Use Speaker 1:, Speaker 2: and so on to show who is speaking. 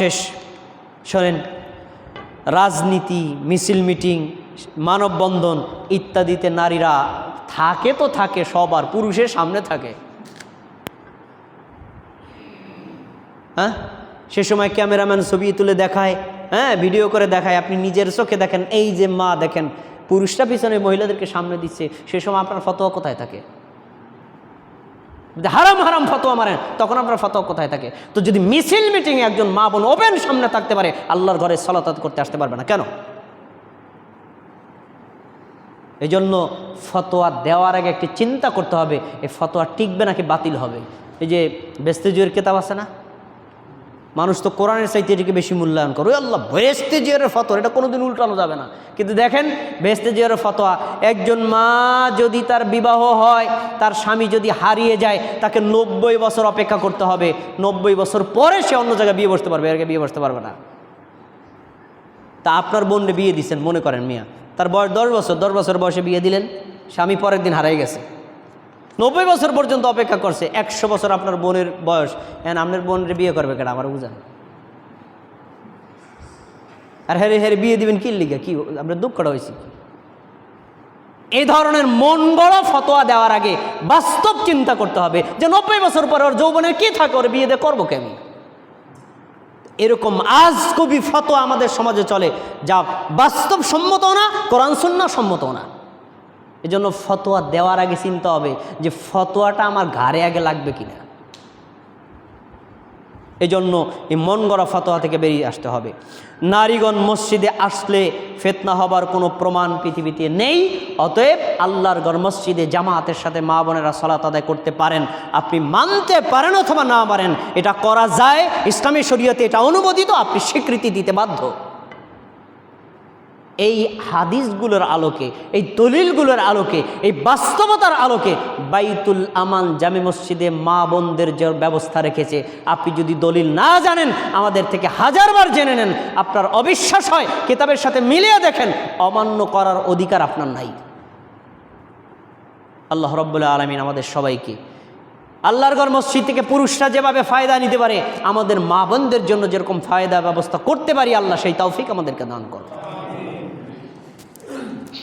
Speaker 1: সর্বশেষ শোনেন, রাজনীতি, মিছিল মিটিং, মানববন্ধন ইত্যাদিতে নারীরা থাকে তো থাকে, সবার পুরুষের সামনে থাকে। হ্যাঁ? সে সময় ক্যামেরাম্যান ছবি তুলে দেখায় হ্যাঁ ভিডিও করে দেখায়, আপনি নিজের চোখে দেখেন, এই যে মা দেখেন, পুরুষরা পিছনে মহিলাদেরকে সামনে দিচ্ছে, সে সময় আপনার ফতোয়া কোথায় থাকে? হারাম হারাম ফতোয়া মারেন, তখন আপনার ফতোয়া কোথায় থাকে? তো যদি মিছিল মিটিংয়ে একজন মা বোন ওপেন সামনে থাকতে পারে, আল্লাহর ঘরে সলাতাত করতে আসতে পারবে না। কেন? এই জন্য ফতোয়া দেওয়ার আগে একটি চিন্তা করতে হবে, এই ফতোয়া টিকবে নাকি বাতিল হবে? এই যে বেস্তেজুয়ের কেতাব আছে না? মানুষ তো কোরআনের চাইতে এটিকে বেশি মূল্যায়ন করে। আল্লাহ বেস্তেজিয়ারের ফতোয়া, এটা কোনোদিন উল্টানো যাবে না। কিন্তু দেখেন বেস্তেজিয়ারের ফতোয়া, একজন মা যদি তার বিবাহ হয়, তার স্বামী যদি হারিয়ে যায়, তাকে নব্বই বছর অপেক্ষা করতে হবে। নব্বই বছর পরে সে অন্য জায়গায় বিয়ে বসতে পারবে, এর আগে বিয়ে বসতে পারবে না। তা আপনার বোনরে বিয়ে দিচ্ছেন মনে করেন মিয়া। তার বয়স দশ বছর দশ বছর বয়সে বিয়ে দিলেন, স্বামী পরের দিন হারাই গেছে। নব্বই বছর পর্যন্ত অপেক্ষা করছে। একশো বছর আপনার বোনের বয়স। এখন আপনার বোনের বিয়ে করবে কেন? আমার বুঝান। আর হেরে হেরে বিয়ে দিবেন কি লিগে? কি, আপনার দুঃখটা হয়েছে এই ধরনের মন গড়া ফতোয়া দেওয়ার আগে বাস্তব চিন্তা করতে হবে যে নব্বই বছর পর ওর যৌবনের কি থাকে, ওর বিয়ে দিয়ে করব কেমন এরকম আজ কবি ফতোয়া আমাদের সমাজে চলে। যা বাস্তব সম্মত না, কোরআন সম্মত না। এজন্য ফতোয়া দেওয়ার আগে চিন্তা হবে যে ফতোয়াটা আমার ঘাড়ে আগে লাগবে কিনা। এজন্য এই মন গড়া ফতোয়া থেকে বেরিয়ে আসতে হবে। নারীগণ মসজিদে আসলে ফেতনা হবার কোনো প্রমাণ পৃথিবীতে নেই, অতএব আল্লাহর গড় মসজিদে জামাতের সাথে মা বোনেরা সলাত আদায় করতে পারেন। আপনি মানতে পারেন অথবা না পারেন, এটা করা যায়। ইসলামী শরীয়তে এটা অনুমোদিত, আপনি স্বীকৃতি দিতে বাধ্য। এই হাদিসগুলোর আলোকে, এই দলিলগুলোর আলোকে, এই বাস্তবতার আলোকে বাইতুল আমান জামে মসজিদে মা বোনদের যে ব্যবস্থা রেখেছে, আপনি যদি দলিল না জানেন, আমাদের থেকে হাজারবার জেনে নেন, আপনার অবিশ্বাস হয়, কিতাবের সাথে মিলিয়ে দেখেন, অমান্য করার অধিকার আপনার নাই। আল্লাহ রব্বুল্লাহ আলমিন আমাদের সবাইকে, আল্লাহর ঘর মসজিদ থেকে পুরুষরা যেভাবে ফায়দা নিতে পারে, আমাদের মা বোনদের জন্য যেরকম ফায়দা ব্যবস্থা করতে পারি আল্লাহ, সেই তৌফিক আমাদেরকে দান করো